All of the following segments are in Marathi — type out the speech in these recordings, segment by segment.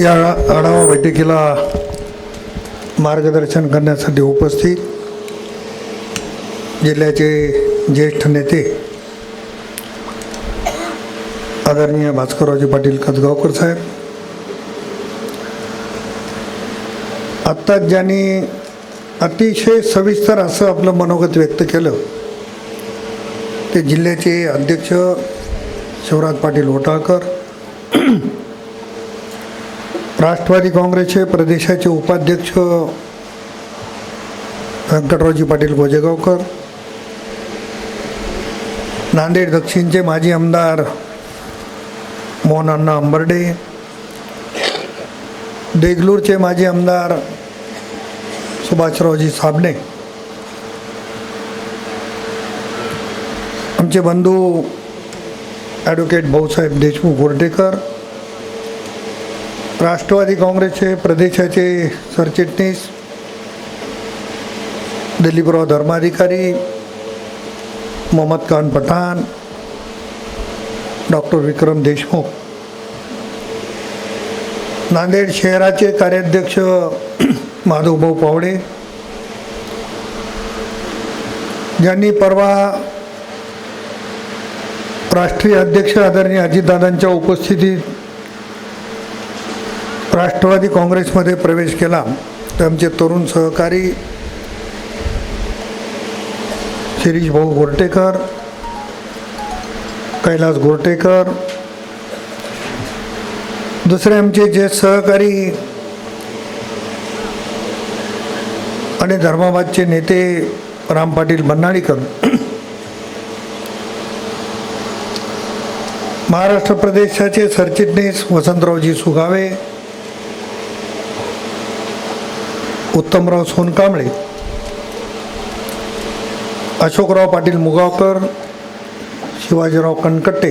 या आढावा बैठकीला मार्गदर्शन करण्यासाठी उपस्थित जिल्ह्याचे ज्येष्ठ नेते आदरणीय भास्कररावजी पाटील कदगावकर साहेब आत्ताच ज्यांनी अतिशय सविस्तर असं आपलं मनोगत व्यक्त केलं ते जिल्ह्याचे अध्यक्ष शिवराज पाटील होटाळकर राष्ट्रवादी काँग्रेसचे प्रदेशाचे उपाध्यक्ष व्यंकटरावजी पाटील गोजेगावकर नांदेड दक्षिणचे माजी आमदार मोहन अण्णा अंबर्डे देगलूरचे माजी आमदार सुभाषरावजी साबणे आमचे बंधू ॲडव्होकेट भाऊसाहेब देशमुख गोरटेकर राष्ट्रवादी काँग्रेसचे प्रदेशाचे सरचिटणीस दिलीपराव धर्माधिकारी मोहम्मद खान पठाण डॉक्टर विक्रम देशमुख. नांदेड शहराचे कार्याध्यक्ष माधवभाऊ पावडे. ज्यांनी परवा राष्ट्रीय अध्यक्ष आदरणीय अजितदादांच्या उपस्थितीत राष्ट्रवादी काँग्रेसमध्ये प्रवेश केला तर आमचे तरुण सहकारी शिरीष भाऊ गोरटेकर कैलास गोरटेकर दुसरे आमचे जे सहकारी आणि धर्माबादचे नेते राम पाटील बन्नाळीकर महाराष्ट्र प्रदेशाचे सरचिटणीस वसंतरावजी सुगावे उत्तमराव सोनकांबळे अशोकराव पाटील मुगावकर शिवाजीराव कणकट्टे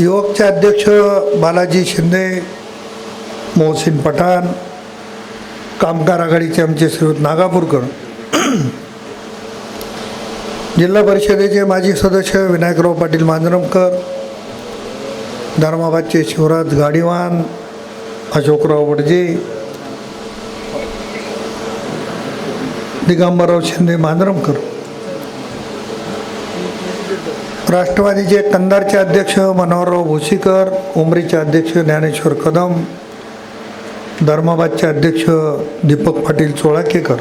युवकचे अध्यक्ष बालाजी शिंदे मोहसिन पठाण कामगार आघाडीचे आमचे श्रीयुत नागापूरकर जिल्हा परिषदेचे माजी सदस्य विनायकराव पाटील मांजरमकर धर्माबादचे शिवराज गाडीवान अशोकराव वडजे दिगंबरराव शिंदे मांजरमकर राष्ट्रवादीचे कंदारचे अध्यक्ष मनोहरराव भोसीकर उमरीचे अध्यक्ष ज्ञानेश्वर कदम धर्माबादचे अध्यक्ष दीपक पाटील चोळाकेकर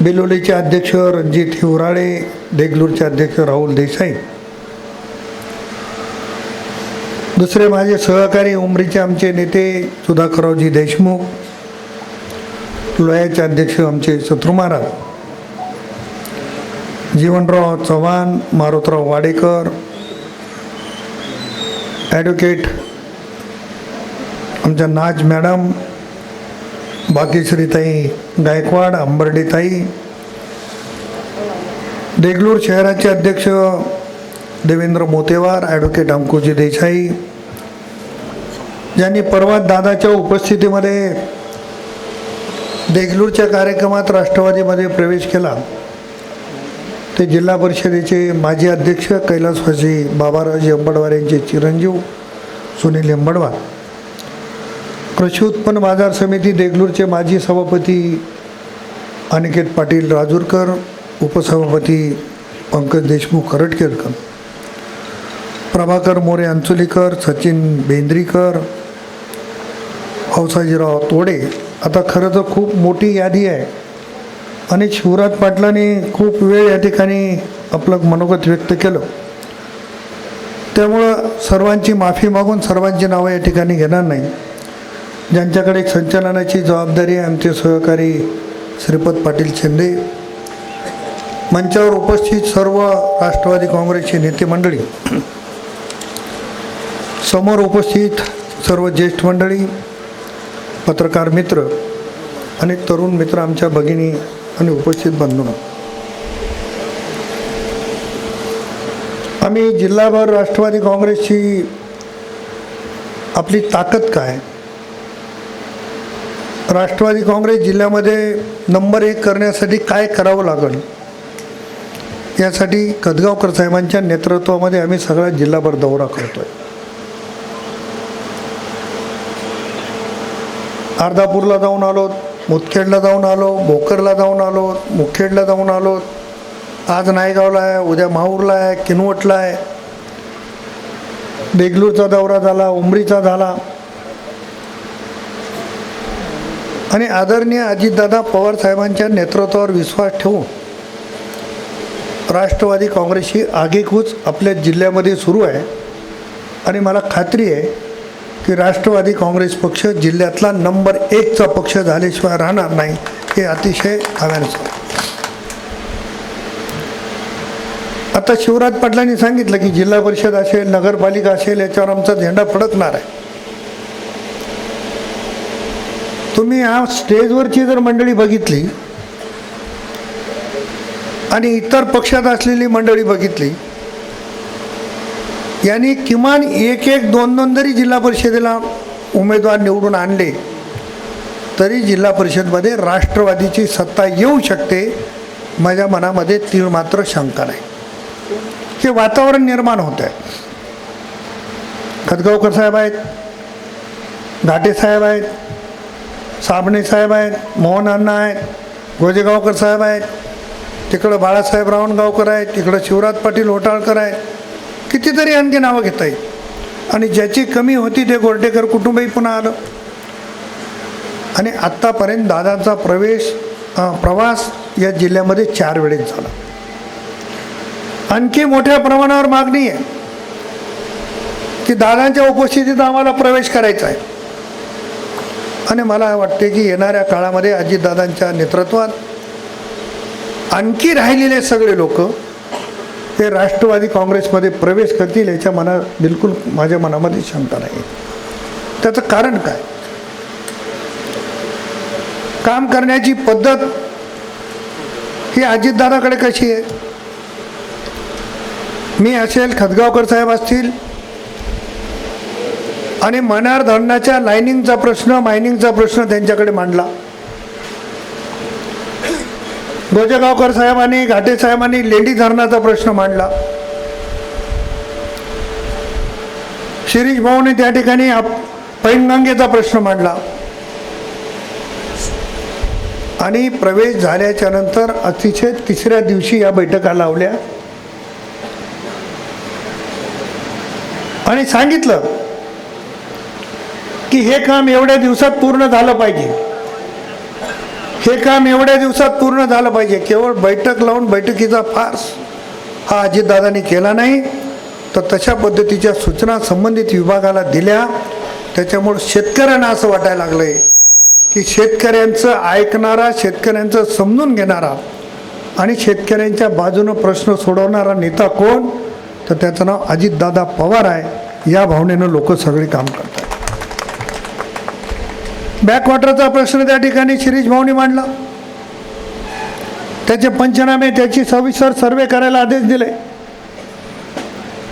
बिलोलीचे अध्यक्ष रणजित हिवराळे देगलूरचे अध्यक्ष राहुल देसाई. दुसरे माझे सहकारी उमरीचे आमचे नेते सुधाकररावजी देशमुख लोयाचे अध्यक्ष आमचे शत्रू महाराज. जीवनराव चव्हाण मारुतराव वाडेकर ॲडव्होकेट आमच्या नाज मॅडम बाकीश्रीताई गायकवाड अंबर्डेताई देगलूर शहराचे अध्यक्ष देवेंद्र मोतेवार ॲडव्होकेट अंकुजी देसाई ज्यांनी परवा दादाच्या उपस्थितीमध्ये देगलूरच्या कार्यक्रमात राष्ट्रवादीमध्ये प्रवेश केला. ते जिल्हा परिषदेचे माजी अध्यक्ष कैलासवासी बाबाराजी अंबडवार यांचे चिरंजीव सुनील अंबडवार. कृषी उत्पन्न बाजार समिती देगलूरचे माजी सभापती अनिकेत पाटील राजूरकर उपसभापती पंकज देशमुख करटकेरकर प्रभाकर मोरे अंचुलीकर सचिन बेंद्रीकर हौसाजीराव तोडे आता खरं तर खूप मोठी यादी आहे. आणि शिवराज पाटलांनी खूप वेळ या ठिकाणी आपलं मनोगत व्यक्त केलं. त्यामुळं सर्वांची माफी मागून सर्वांची नावं या ठिकाणी घेणार नाही. ज्यांच्याकडे एक संचालनाची जबाबदारी आहे आमचे सहकारी श्रीपद पाटील शिंदे. मंचावर उपस्थित सर्व राष्ट्रवादी काँग्रेसचे नेते मंडळी. समोर उपस्थित सर्व ज्येष्ठ मंडळी. पत्रकार मित्र आणि तरुण मित्र आमच्या भगिनी आणि उपस्थित बंधू. आम्ही जिल्हाभर राष्ट्रवादी काँग्रेसची आपली ताकद काय? राष्ट्रवादी काँग्रेस जिल्ह्यामध्ये नंबर एक करण्यासाठी काय करावं लागेल? यासाठी कदगावकर साहेबांच्या नेतृत्वामध्ये आम्ही सगळा जिल्हाभर दौरा करतो आहे अर्धापूरला जाऊन आलो मुदखेडला जाऊन आलो भोकरला जाऊन आलो मुखेडला जाऊन आलो. आज नायगावला आहे उद्या माहूरला आहे किनवटला आहे. देगलूरचा दौरा झाला उमरीचा झाला. आणि आदरणीय अजितदादा पवार साहेबांच्या नेतृत्वावर विश्वास ठेवून राष्ट्रवादी काँग्रेसची आगेकूच आपल्या जिल्ह्यामध्ये सुरू आहे. आणि मला खात्री आहे की राष्ट्रवादी काँग्रेस पक्ष जिल्ह्यातला नंबर एकचा पक्ष झाल्याशिवाय राहणार नाही हे अतिशय हव्यानुसार आता शिवराज पाटलांनी सांगितलं की जिल्हा परिषद असेल नगरपालिका असेल याच्यावर आमचा झेंडा फडकणार आहे. तुम्ही ह्या स्टेजवरची जर मंडळी बघितली आणि इतर पक्षात असलेली मंडळी बघितली यांनी किमान एक एक दोन दोन जरी जिल्हा परिषदेला उमेदवार निवडून आणले तरी जिल्हा परिषदमध्ये राष्ट्रवादीची सत्ता येऊ शकते माझ्या मनामध्ये तीळ मात्र शंका नाही. हे वातावरण निर्माण होत आहे खतगावकर साहेब आहेत घाटे साहेब आहेत साबणे साहेब आहेत मोहन अण्णा आहेत गोजेगावकर साहेब आहेत तिकडं बाळासाहेब रावणगावकर आहेत तिकडं शिवराज पाटील होटाळकर आहेत कितीतरी आणखी नावं घेता येईल. आणि ज्याची कमी होती ते गोरटेकर कुटुंबही पुन्हा आलं. आणि आत्तापर्यंत दादांचा प्रवेश प्रवास या जिल्ह्यामध्ये चार वेळेस झाला. आणखी मोठ्या प्रमाणावर मागणी आहे की दादांच्या उपस्थितीत आम्हाला प्रवेश करायचा आहे. आणि मला वाटते की येणाऱ्या काळामध्ये अजितदादांच्या नेतृत्वात आणखी राहिलेले सगळे लोक ते राष्ट्रवादी काँग्रेसमध्ये प्रवेश करतील याच्या मना बिलकुल माझ्या मनामध्ये शंका नाही. त्याचं कारण काय? काम करण्याची पद्धत ही अजितदादाकडे कशी आहे? मी असेल खतगावकर साहेब असतील आणि मनार धरणाच्या लाईनिंगचा प्रश्न मायनिंगचा प्रश्न त्यांच्याकडे मांडला. गोजेगावकर साहेबांनी घाटे साहेबांनी लेंडी धरणाचा प्रश्न मांडला. शिरीष भाऊने त्या ठिकाणी आप- पैनगंगेचा प्रश्न मांडला. आणि प्रवेश झाल्याच्यानंतर अतिशय तिसऱ्या दिवशी या बैठका लावल्या. आणि सांगितलं की हे काम एवढ्या दिवसात पूर्ण झालं पाहिजे. हे काम एवढ्या दिवसात पूर्ण झालं पाहिजे. केवळ बैठक लावून बैठकीचा फार्स हा अजितदादांनी केला नाही तर तशा पद्धतीच्या सूचना संबंधित विभागाला दिल्या. त्याच्यामुळं शेतकऱ्यांना असं वाटायला लागलं आहे की शेतकऱ्यांचं ऐकणारा शेतकऱ्यांचं समजून घेणारा आणि शेतकऱ्यांच्या बाजूनं प्रश्न सोडवणारा नेता कोण? तर त्याचं नाव अजितदादा पवार आहे. या भावनेनं लोक सगळे काम करतात बॅकवॉटरचा प्रश्न त्या ठिकाणी शिरीष भाऊनी मांडला. त्याचे पंचनामे त्याची सविस्तर सर्वे करायला आदेश दिले.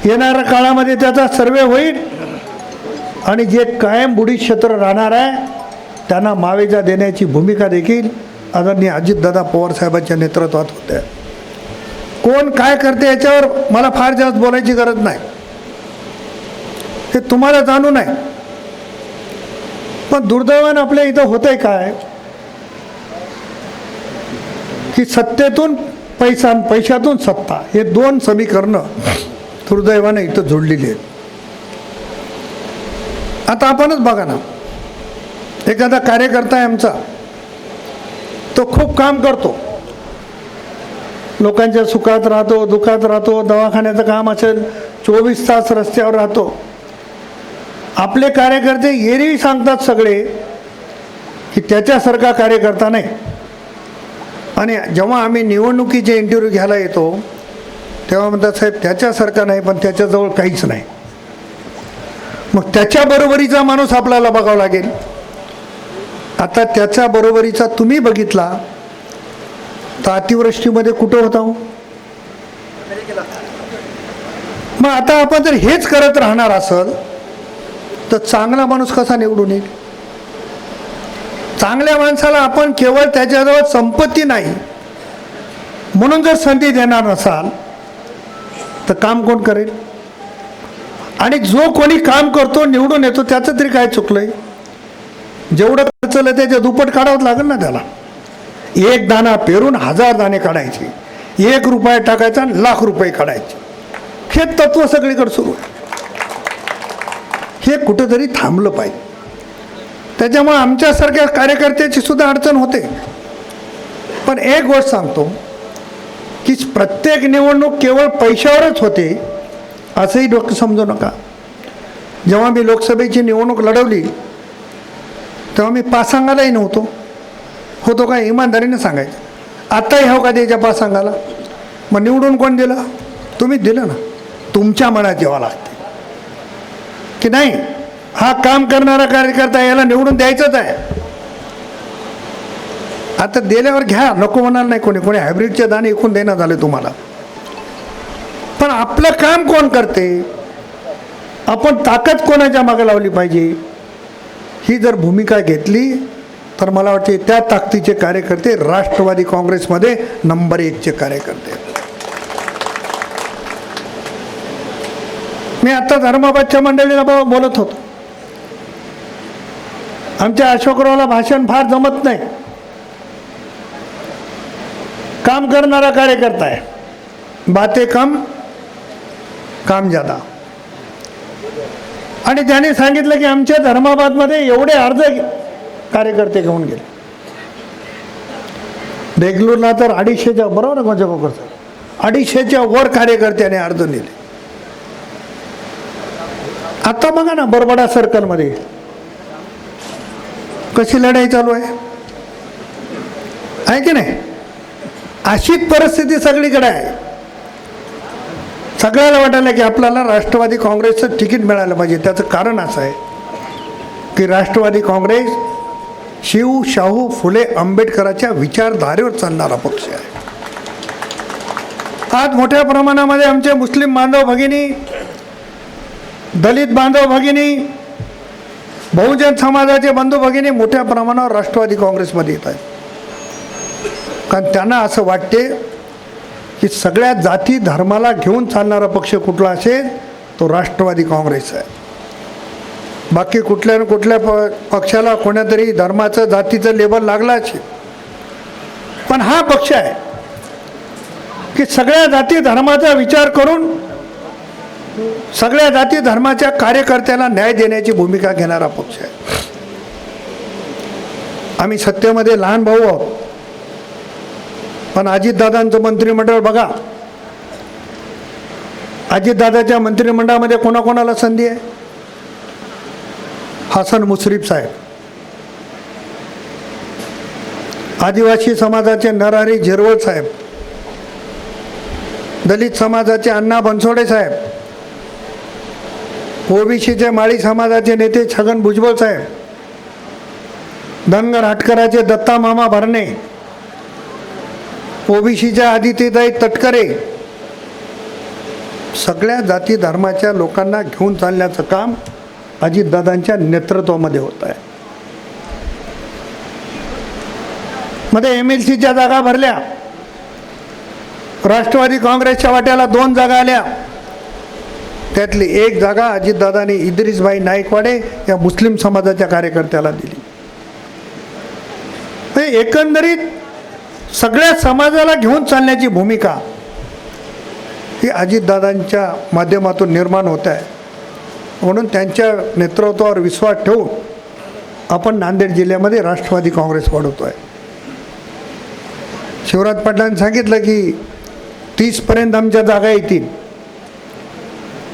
येणाऱ्या काळामध्ये त्याचा सर्वे होईल आणि जे कायम बुडी क्षेत्र राहणार आहे त्यांना मावेजा देण्याची भूमिका देखील आदरणीय अजितदादा पवार साहेबांच्या नेतृत्वात होत्या कोण काय करते याच्यावर मला फार जास्त बोलायची गरज नाही. ते तुम्हाला जाणून आहे. पण दुर्दैवानं आपल्या इथं होतंय काय? की सत्तेतून पैसा पैशातून सत्ता हे दोन समीकरणं दुर्दैवानं इथं जोडलेली आहेत. आता आपणच बघा ना एखादा कार्यकर्ता आहे आमचा तो खूप काम करतो. लोकांच्या सुखात राहतो दुखात राहतो दवाखान्याचं काम असेल चोवीस तास रस्त्यावर राहतो. आपले कार्यकर्ते एरवी सांगतात सगळे की त्याच्यासारखा कार्यकर्ता नाही. आणि जेव्हा आम्ही निवडणुकीचे इंटरव्ह्यू घ्यायला येतो तेव्हा म्हणतात साहेब त्याच्यासारखा नाही पण त्याच्याजवळ काहीच नाही. मग त्याच्या बरोबरीचा माणूस आपल्याला बघावा लागेल. आता त्याच्या बरोबरीचा तुम्ही बघितला तर अतिवृष्टीमध्ये कुठं होता हो? मग आता आपण जर हेच करत राहणार असल तर चांगला माणूस कसा निवडून येईल? चांगल्या माणसाला आपण केवळ त्याच्याजवळ संपत्ती नाही म्हणून जर संधी देणार नसाल तर काम कोण करेल? आणि जो कोणी काम करतो निवडून येतो त्याचं तरी काय चुकलंय? जेवढं खर्चलं त्याच्या दुप्पट काढावं लागेल ना त्याला. एक दाणा पेरून हजार दाणे काढायचे एक रुपया टाकायचा आणि लाख रुपये काढायचे. हे तत्व सगळीकडे सुरू आहे. हे कुठंतरी थांबलं पाहिजे. त्याच्यामुळे आमच्यासारख्या कार्यकर्त्याची सुद्धा अडचण होते. पण एक गोष्ट सांगतो की प्रत्येक निवडणूक केवळ पैशावरच होते असंही डोकं समजू नका. जेव्हा मी लोकसभेची निवडणूक लढवली तेव्हा मी पासांगालाही नव्हतो. होतो का इमानदारीने सांगायचं. आत्ताही हो का त्याच्या पासांगाला? मग निवडून कोण दिलं? तुम्हीच दिलं ना. तुमच्या मनात जेव्हा लागतं. की नाही हा काम करणारा कार्यकर्ता याला निवडून द्यायचंच आहे. आता दिल्यावर घ्या नको म्हणाल नाही कोणी कोणी हायब्रिडचे दाणे एकूण देणं झाले तुम्हाला. पण आपलं काम कोण करते? आपण ताकद कोणाच्या मागे लावली पाहिजे? ही जर भूमिका घेतली तर मला वाटते त्या ताकदीचे कार्यकर्ते राष्ट्रवादी काँग्रेसमध्ये नंबर एकचे कार्यकर्ते मी आता धर्माबादच्या मंडळीला बाबा बोलत होतो. आमच्या अशोकरावला भाषण फार जमत नाही. काम करणारा कार्यकर्ता आहे. बाते कम काम जादा आणि त्याने सांगितलं की आमच्या धर्माबादमध्ये एवढे अर्ध कार्यकर्ते घेऊन गेले. बेंगलोरला तर अडीचशेच्या बरोबर माझ्या कोकरचं अडीचशेच्या वर कार्यकर्त्याने अर्ज नेले. आता बघा ना बरबडा सर्कलमध्ये कशी लढाई चालू आहे? आहे की नाही? अशीच परिस्थिती सगळीकडे आहे. सगळ्याला वाटायला की आपल्याला राष्ट्रवादी काँग्रेसचं तिकीट मिळालं पाहिजे. त्याचं कारण असं आहे की राष्ट्रवादी काँग्रेस शिव शाहू फुले आंबेडकरांच्या विचारधारेवर चालणारा पक्ष आहे. आज मोठ्या प्रमाणामध्ये आमचे मुस्लिम बांधव भगिनी दलित बांधव भगिनी बहुजन समाजाचे बंधू भगिनी मोठ्या प्रमाणावर राष्ट्रवादी काँग्रेसमध्ये येत आहेत. कारण त्यांना असं वाटते की सगळ्या जाती धर्माला घेऊन चालणारा पक्ष कुठला असेल तो राष्ट्रवादी काँग्रेस आहे. बाकी कुठल्या कुठल्या प पक्षाला कोणातरी धर्माचं जातीचं लेबल लागलं असेल. पण हा पक्ष आहे की सगळ्या जाती धर्माचा विचार करून सगळ्या जाती धर्माच्या कार्यकर्त्याला न्याय देण्याची भूमिका घेणारा पक्ष आहे. आम्ही सत्तेमध्ये लहान भाऊ आहोत. पण अजितदादांचं मंत्रिमंडळ बघा. अजितदादाच्या मंत्रिमंडळामध्ये कोणाकोणाला संधी आहे? हसन मुश्रीफ साहेब. आदिवासी समाजाचे नरहरी झिरवळ साहेब. दलित समाजाचे अण्णा बनसोडे साहेब. ओबीसीचे माळी समाजाचे नेते छगन भुजबळ साहेब धनगर हाटकराचे दत्ता मामा भरणे ओबीसीच्या आदित्यताई तटकरे सगळ्या जाती धर्माच्या लोकांना घेऊन चालण्याचं काम अजितदादांच्या नेतृत्वामध्ये होत आहे. मध्ये एम एल सीच्या जागा भरल्या. राष्ट्रवादी काँग्रेसच्या वाट्याला दोन जागा आल्या. त्यातली एक जागा अजितदादांनी इद्रिसभाई नाईकवाडे या मुस्लिम समाजाच्या कार्यकर्त्याला दिली. म्हणजे एकंदरीत सगळ्या समाजाला घेऊन चालण्याची भूमिका ही अजितदादांच्या माध्यमातून निर्माण होत आहे. म्हणून त्यांच्या नेतृत्वावर विश्वास ठेवून आपण नांदेड जिल्ह्यामध्ये राष्ट्रवादी काँग्रेस वाढवतो आहे शिवराज पाटलांनी सांगितलं की तीसपर्यंत आमच्या जागा येतील.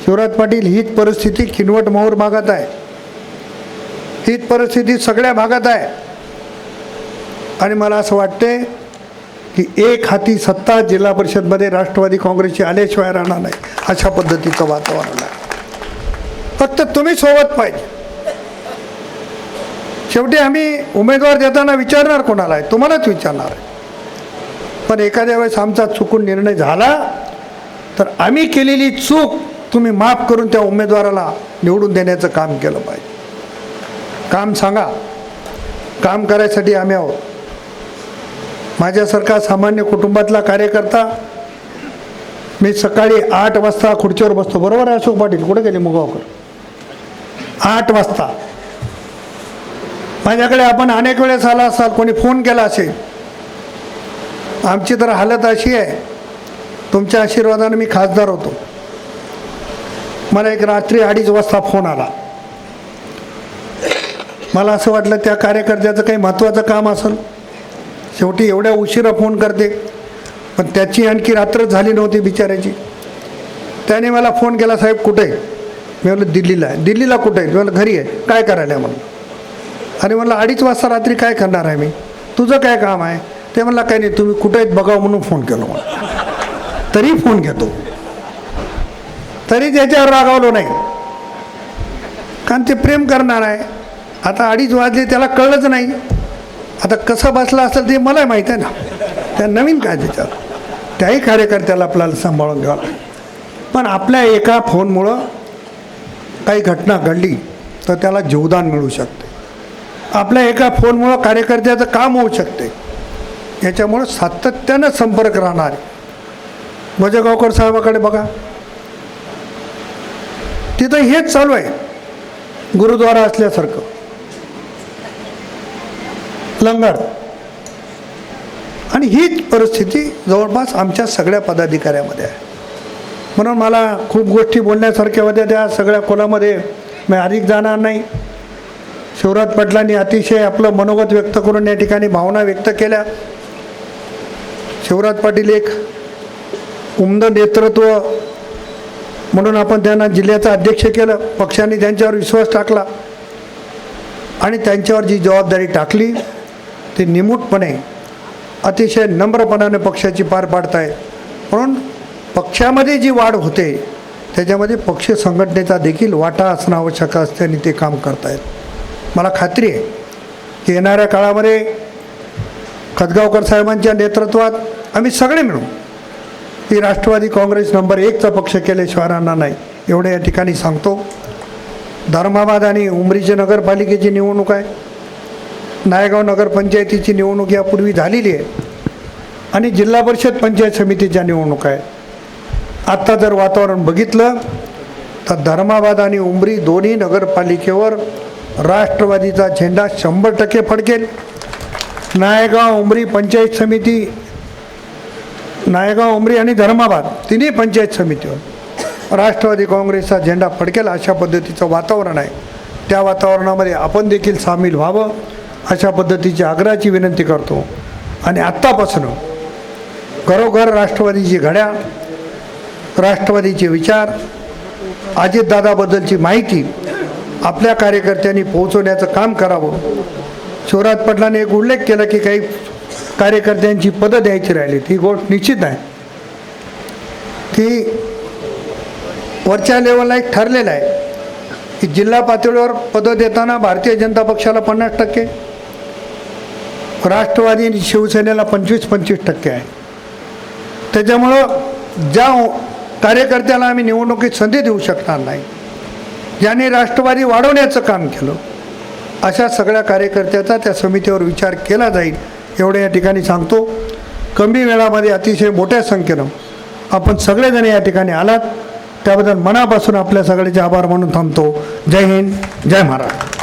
शिवराज पाटील हीच परिस्थिती किनवट मोहोर भागात आहे. हीच परिस्थिती सगळ्या भागात आहे. आणि मला असं वाटते की एक हाती सत्ता जिल्हा परिषदमध्ये राष्ट्रवादी काँग्रेसची आल्याशिवाय राहणार नाही. अशा पद्धतीचं वातावरण आहे. फक्त तुम्ही सोबत पाहिजे. शेवटी आम्ही उमेदवार देताना विचारणार कोणाला आहे? तुम्हालाच विचारणार आहे. पण एखाद्या वेळेस आमचा चुकून निर्णय झाला तर आम्ही केलेली चूक तुम्ही माफ करून त्या उमेदवाराला निवडून देण्याचं काम केलं पाहिजे. काम सांगा. काम करायसाठी आम्ही आहोत. माझ्यासारखा सामान्य कुटुंबातला कार्यकर्ता मी सकाळी आठ वाजता खुर्चीवर बसतो. बरोबर आहे अशोक पाटील? कुठे गेले मुगावकर? आठ वाजता. माझ्याकडे आपण अनेक वेळेस आला असाल कोणी फोन केला असेल. आमची तर हालत अशी आहे. तुमच्या आशीर्वादाने मी खासदार होतो. मला एक रात्री अडीच वाजता फोन आला. मला असं वाटलं त्या कार्यकर्त्याचं काही महत्त्वाचं काम असेल. शेवटी एवढ्या उशिरा फोन करते. पण त्याची आणखी रात्र झाली नव्हती बिचाऱ्याची. त्याने मला फोन केला साहेब कुठे आहे? मी म्हणलं दिल्लीला आहे. दिल्लीला कुठे आहे? मी म्हणलं घरी आहे. काय करायला म्हणलं? आणि म्हणलं अडीच वाजता रात्री काय करणार आहे मी? तुझं काय काम आहे? ते म्हणलं काही नाही तुम्ही कुठे आहेत बघावं म्हणून फोन केला मला. तरी फोन घेतो. तरी त्याच्यावर रागावलो नाही. कारण ते प्रेम करणार आहे. आता अडीच वाजले त्याला कळलंच नाही. आता कसं बसला असेल ते मलाही माहीत आहे ना. त्या नवीन काय त्याच्यावर त्याही कार्यकर्त्याला आपल्याला सांभाळून घ्यावं पण आपल्या एका फोनमुळं काही घटना घडली तर त्याला जीवदान मिळू शकते. आपल्या एका फोनमुळं कार्यकर्त्याचं काम होऊ शकते. याच्यामुळं सातत्यानं संपर्क राहणार गावकर साहेबाकडे बघा. तिथं हेच चालू आहे. गुरुद्वारा असल्यासारखं. लंगर. आणि हीच परिस्थिती जवळपास आमच्या सगळ्या पदाधिकाऱ्यामध्ये आहे. म्हणून मला खूप गोष्टी बोलण्यासारख्या होत्या त्या सगळ्या कोणामध्ये मी अधिक जाणार नाही. शिवराज पाटलांनी अतिशय आपलं मनोगत व्यक्त करून या ठिकाणी भावना व्यक्त केल्या. शिवराज पाटील एक उमद नेतृत्व म्हणून आपण त्यांना जिल्ह्याचं अध्यक्ष केलं पक्षाने त्यांच्यावर विश्वास टाकला. आणि त्यांच्यावर जी जबाबदारी टाकली ती निमूटपणे अतिशय नम्रपणाने पक्षाची पार पाडतायत. म्हणून पक्षामध्ये जी वाढ होते त्याच्यामध्ये पक्ष संघटनेचा देखील वाटा असणं आवश्यक असते आणि ते काम करतायत. मला खात्री आहे की येणाऱ्या काळामध्ये खतगावकर साहेबांच्या नेतृत्वात आम्ही सगळे मिळून ही राष्ट्रवादी काँग्रेस नंबर एकचा पक्ष केल्याशिवाय नाही. एवढं या ठिकाणी सांगतो. धर्माबाद आणि उमरीचे नगरपालिकेची निवडणूक आहे. नायगाव नगरपंचायतीची निवडणूक यापूर्वी झालेली आहे. आणि जिल्हा परिषद पंचायत समितीच्या निवडणूक आहेत आत्ता जर वातावरण बघितलं तर धर्माबाद आणि उमरी दोन्ही नगरपालिकेवर राष्ट्रवादीचा झेंडा शंभर टक्के फडकेल. नायगाव उमरी पंचायत समिती नायगाव उमरी आणि धर्माबाद तिन्ही पंचायत समितीवर. राष्ट्रवादी काँग्रेसचा झेंडा फडकेल अशा पद्धतीचं वातावरण आहे. त्या वातावरणामध्ये आपण देखील सामील व्हावं अशा पद्धतीची आग्रहाची विनंती करतो. आणि आत्तापासून घरोघर राष्ट्रवादीची घड्या राष्ट्रवादीचे विचार अजितदादाबद्दलची माहिती आपल्या कार्यकर्त्यांनी पोहोचवण्याचं काम करावं. शिवराज पाटलांनी एक उल्लेख केला की काही कार्यकर्त्यांची पदं द्यायची राहिली ती गोष्ट निश्चित आहे. ती वरच्या लेवलला एक ठरलेलं आहे. की जिल्हा पातळीवर पदं देताना भारतीय जनता पक्षाला पन्नास टक्के राष्ट्रवादी आणि शिवसेनेला पंचवीस पंचवीस टक्के आहे. त्याच्यामुळं ज्या कार्यकर्त्याला आम्ही निवडणुकीत संधी देऊ शकणार नाही ज्यांनी राष्ट्रवादी वाढवण्याचं काम केलं अशा सगळ्या कार्यकर्त्याचा त्या समितीवर विचार केला जाईल. एवढं या ठिकाणी सांगतो. कमी वेळामध्ये अतिशय मोठ्या संख्येनं आपण सगळेजण या ठिकाणी आलात. त्याबद्दल मनापासून आपल्या सगळ्याचे आभार म्हणून थांबतो. जय हिंद जय महाराष्ट्र.